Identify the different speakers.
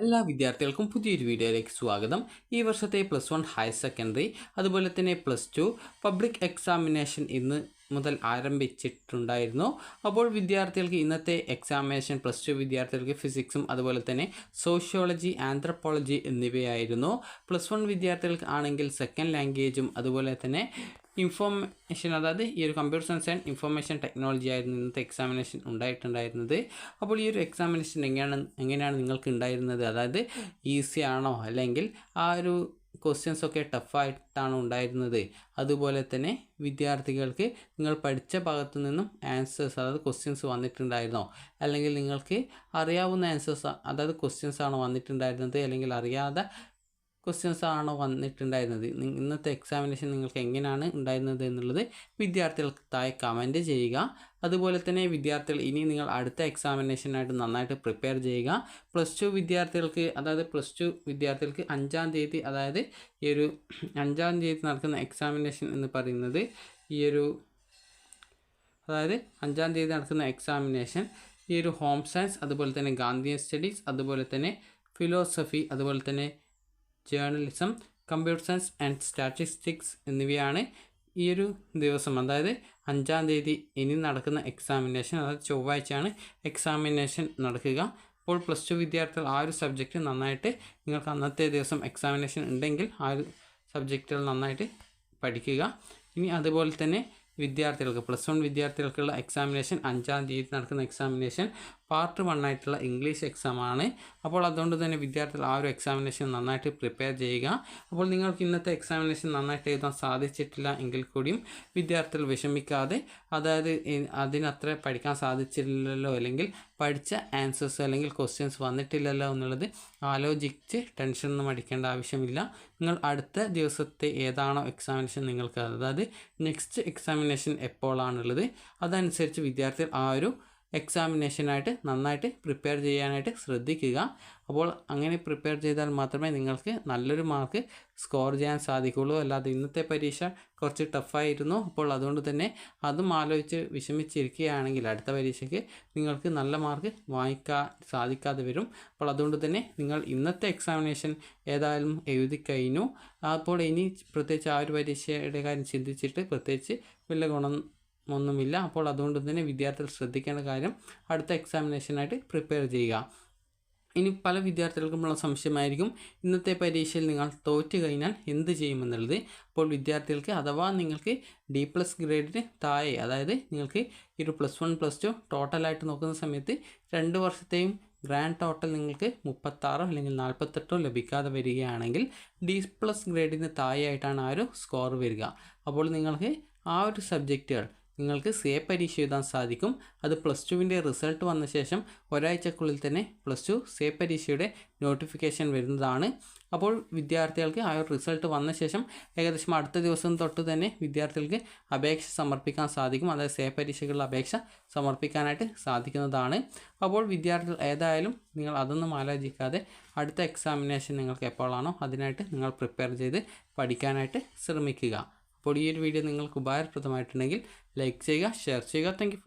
Speaker 1: എല്ലാ വിദ്യാർത്ഥികൾക്കും പുതിയൊരു വീഡിയോയിലേക്ക് സ്വാഗതം. ഈ വർഷത്തെ പ്ലസ് വൺ ഹയർ സെക്കൻഡറി അതുപോലെ തന്നെ പ്ലസ് ടു പബ്ലിക് എക്സാമിനേഷൻ ഇന്ന് മുതൽ ആരംഭിച്ചിട്ടുണ്ടായിരുന്നു. അപ്പോൾ വിദ്യാർത്ഥികൾക്ക് ഇന്നത്തെ എക്സാമിനേഷൻ പ്ലസ് ടു വിദ്യാർത്ഥികൾക്ക് ഫിസിക്സും അതുപോലെ തന്നെ സോഷ്യോളജി ആന്ത്രപ്പോളജി എന്നിവയായിരുന്നു. പ്ലസ് വൺ വിദ്യാർത്ഥികൾക്ക് ആണെങ്കിൽ സെക്കൻഡ് ലാംഗ്വേജും അതുപോലെ തന്നെ ഇൻഫോർമേഷൻ അതായത് ഈ ഒരു computer science and information technology ആയിരുന്നു ഇന്നത്തെ എക്സാമിനേഷൻ ഉണ്ടായിട്ടുണ്ടായിരുന്നത്. അപ്പോൾ ഈ ഒരു എക്സാമിനേഷൻ എങ്ങനെയാണ് എങ്ങനെയാണ് നിങ്ങൾക്ക് ഉണ്ടായിരുന്നത്? അതായത് ഈസി ആണോ? അല്ലെങ്കിൽ ആ ഒരു ക്വസ്റ്റ്യൻസ് ഒക്കെ ടഫായിട്ടാണ് ഉണ്ടായിരുന്നത്? അതുപോലെ തന്നെ വിദ്യാർത്ഥികൾക്ക് നിങ്ങൾ പഠിച്ച ഭാഗത്തു നിന്നും ആൻസേഴ്സ് അതായത് ക്വസ്റ്റ്യൻസ് വന്നിട്ടുണ്ടായിരുന്നോ? അല്ലെങ്കിൽ നിങ്ങൾക്ക് അറിയാവുന്ന ആൻസേഴ്സ് അതായത് ക്വസ്റ്റ്യൻസ് ആണോ വന്നിട്ടുണ്ടായിരുന്നത്. അല്ലെങ്കിൽ അറിയാതെ ക്വസ്റ്റ്യൻസ് ആണോ വന്നിട്ടുണ്ടായിരുന്നത്? ഇന്നത്തെ എക്സാമിനേഷൻ നിങ്ങൾക്ക് എങ്ങനെയാണ് ഉണ്ടായിരുന്നത് എന്നുള്ളത് വിദ്യാർത്ഥികൾക്ക് താഴെ കമന്റ് ചെയ്യുക. അതുപോലെ തന്നെ വിദ്യാർത്ഥികൾ ഇനി നിങ്ങൾ അടുത്ത എക്സാമിനേഷനായിട്ട് നന്നായിട്ട് പ്രിപ്പയർ ചെയ്യുക. പ്ലസ് ടു വിദ്യാർത്ഥികൾക്ക് അതായത് പ്ലസ് ടു വിദ്യാർത്ഥികൾക്ക് അഞ്ചാം തീയതി അതായത് ഈ ഒരു അഞ്ചാം തീയതി നടക്കുന്ന എക്സാമിനേഷൻ എന്ന് പറയുന്നത് ഈ ഒരു അതായത് അഞ്ചാം തീയതി നടക്കുന്ന എക്സാമിനേഷൻ ഈ ഒരു ഹോം സയൻസ് അതുപോലെ തന്നെ ഗാന്ധിയൻ സ്റ്റഡീസ് അതുപോലെ തന്നെ ഫിലോസഫി അതുപോലെ തന്നെ journalism computer science and statistics എന്നിവയാണ് ഈ ഒരു ദിവസം. അതായത് അഞ്ചാം തീയതി ഇനി നടക്കുന്ന എക്സാമിനേഷൻ അതായത് ചൊവ്വാഴ്ചയാണ് എക്സാമിനേഷൻ നടക്കുക. അപ്പോൾ പ്ലസ് ടു വിദ്യാർത്ഥികൾ ആ ഒരു സബ്ജക്റ്റ് നന്നായിട്ട് നിങ്ങൾക്ക് അന്നത്തെ ദിവസം എക്സാമിനേഷൻ ഉണ്ടെങ്കിൽ ആ ഒരു സബ്ജക്റ്റുകൾ നന്നായിട്ട് പഠിക്കുക. ഇനി അതുപോലെ തന്നെ വിദ്യാർത്ഥികൾക്ക് പ്ലസ് വൺ വിദ്യാർത്ഥികൾക്കുള്ള എക്സാമിനേഷൻ അഞ്ചാം തീയതി നടക്കുന്ന എക്സാമിനേഷൻ പാർട്ട് വൺ ആയിട്ടുള്ള ഇംഗ്ലീഷ് എക്സാമാണ് അപ്പോൾ അതുകൊണ്ട് തന്നെ വിദ്യാർത്ഥികൾ ആ ഒരു എക്സാമിനേഷൻ നന്നായിട്ട് പ്രിപ്പയർ ചെയ്യുക. അപ്പോൾ നിങ്ങൾക്ക് ഇന്നത്തെ എക്സാമിനേഷൻ നന്നായിട്ട് എഴുതാൻ സാധിച്ചിട്ടില്ല എങ്കിൽ കൂടിയും വിദ്യാർത്ഥികൾ വിഷമിക്കാതെ അതായത് അതിനത്ര പഠിക്കാൻ സാധിച്ചില്ലല്ലോ അല്ലെങ്കിൽ പഠിച്ച ആൻസേഴ്സ് അല്ലെങ്കിൽ ക്വസ്റ്റ്യൻസ് വന്നിട്ടില്ലല്ലോ എന്നുള്ളത് ആലോചിച്ച് ടെൻഷനൊന്നും അടിക്കേണ്ട ആവശ്യമില്ല. നിങ്ങൾ അടുത്ത ദിവസത്തെ ഏതാണോ എക്സാമിനേഷൻ നിങ്ങൾക്ക് അതായത് നെക്സ്റ്റ് എക്സാമിനേഷൻ എപ്പോഴാണുള്ളത് അതനുസരിച്ച് വിദ്യാർത്ഥികൾ ആ ഒരു എക്സാമിനേഷനായിട്ട് നന്നായിട്ട് പ്രിപ്പയർ ചെയ്യാനായിട്ട് ശ്രദ്ധിക്കുക. അപ്പോൾ അങ്ങനെ പ്രിപ്പയർ ചെയ്താൽ മാത്രമേ നിങ്ങൾക്ക് നല്ലൊരു മാർക്ക് സ്കോർ ചെയ്യാൻ സാധിക്കുകയുള്ളൂ. അല്ലാതെ ഇന്നത്തെ പരീക്ഷ കുറച്ച് ടഫായിരുന്നു അപ്പോൾ അതുകൊണ്ട് തന്നെ അതും ആലോചിച്ച് വിഷമിച്ചിരിക്കുകയാണെങ്കിൽ അടുത്ത പരീക്ഷയ്ക്ക് നിങ്ങൾക്ക് നല്ല മാർക്ക് വാങ്ങിക്കാൻ സാധിക്കാതെ വരും. അപ്പോൾ അതുകൊണ്ട് തന്നെ നിങ്ങൾ ഇന്നത്തെ എക്സാമിനേഷൻ ഏതായാലും എഴുതി കഴിഞ്ഞു. അപ്പോൾ ഇനി പ്രത്യേകിച്ച് ആ ഒരു പരീക്ഷയുടെ കാര്യം ചിന്തിച്ചിട്ട് പ്രത്യേകിച്ച് വലിയ ഗുണം ഒന്നുമില്ല. അപ്പോൾ അതുകൊണ്ട് തന്നെ വിദ്യാർത്ഥികൾ ശ്രദ്ധിക്കേണ്ട കാര്യം അടുത്ത എക്സാമിനേഷനായിട്ട് പ്രിപ്പയർ ചെയ്യുക. ഇനി പല വിദ്യാർത്ഥികൾക്കുമുള്ള സംശയമായിരിക്കും. ഇന്നത്തെ പരീക്ഷയിൽ നിങ്ങൾ തോറ്റു കഴിഞ്ഞാൽ എന്ത് ചെയ്യുമെന്നുള്ളത്? അപ്പോൾ വിദ്യാർത്ഥികൾക്ക് അഥവാ നിങ്ങൾക്ക് ഡി പ്ലസ് ഗ്രേഡിന് താഴെ അതായത് നിങ്ങൾക്ക് ഈ ഒരു പ്ലസ് വൺ പ്ലസ് ടു ടോട്ടലായിട്ട് നോക്കുന്ന സമയത്ത് രണ്ട് വർഷത്തെയും ഗ്രാൻഡ് ടോട്ടൽ നിങ്ങൾക്ക് മുപ്പത്താറോ അല്ലെങ്കിൽ നാൽപ്പത്തെട്ടോ ലഭിക്കാതെ വരികയാണെങ്കിൽ ഡി പ്ലസ് ഗ്രേഡിന് താഴെയായിട്ടാണ് ആ ഒരു സ്കോർ വരിക. അപ്പോൾ നിങ്ങൾക്ക് ആ ഒരു സബ്ജക്റ്റുകൾ നിങ്ങൾക്ക് സി എ പരീക്ഷ എഴുതാൻ സാധിക്കും. അത് പ്ലസ് ടുവിന്റെ റിസൾട്ട് വന്ന ശേഷം ഒരാഴ്ചക്കുള്ളിൽ തന്നെ പ്ലസ് ടു സി എ പരീക്ഷയുടെ നോട്ടിഫിക്കേഷൻ വരുന്നതാണ്. അപ്പോൾ വിദ്യാർത്ഥികൾക്ക് ആ ഒരു റിസൾട്ട് വന്ന ശേഷം ഏകദേശം അടുത്ത ദിവസം തൊട്ട് തന്നെ വിദ്യാർത്ഥികൾക്ക് അപേക്ഷ സമർപ്പിക്കാൻ സാധിക്കും. അതായത് സേ പരീക്ഷകളുടെ അപേക്ഷ സമർപ്പിക്കാനായിട്ട് സാധിക്കുന്നതാണ്. അപ്പോൾ വിദ്യാർത്ഥികൾ ഏതായാലും നിങ്ങൾ അതൊന്നും ആലോചിക്കാതെ അടുത്ത എക്സാമിനേഷൻ നിങ്ങൾക്ക് എപ്പോഴാണോ അതിനായിട്ട് നിങ്ങൾ പ്രിപ്പയർ ചെയ്ത് പഠിക്കാനായിട്ട് ശ്രമിക്കുക. അപ്പോൾ ഈ ഒരു വീഡിയോ നിങ്ങൾക്ക് ഉപകാരപ്രദമായിട്ടുണ്ടെങ്കിൽ ലൈക്ക് ചെയ്യുക ഷെയർ ചെയ്യുക. താങ്ക്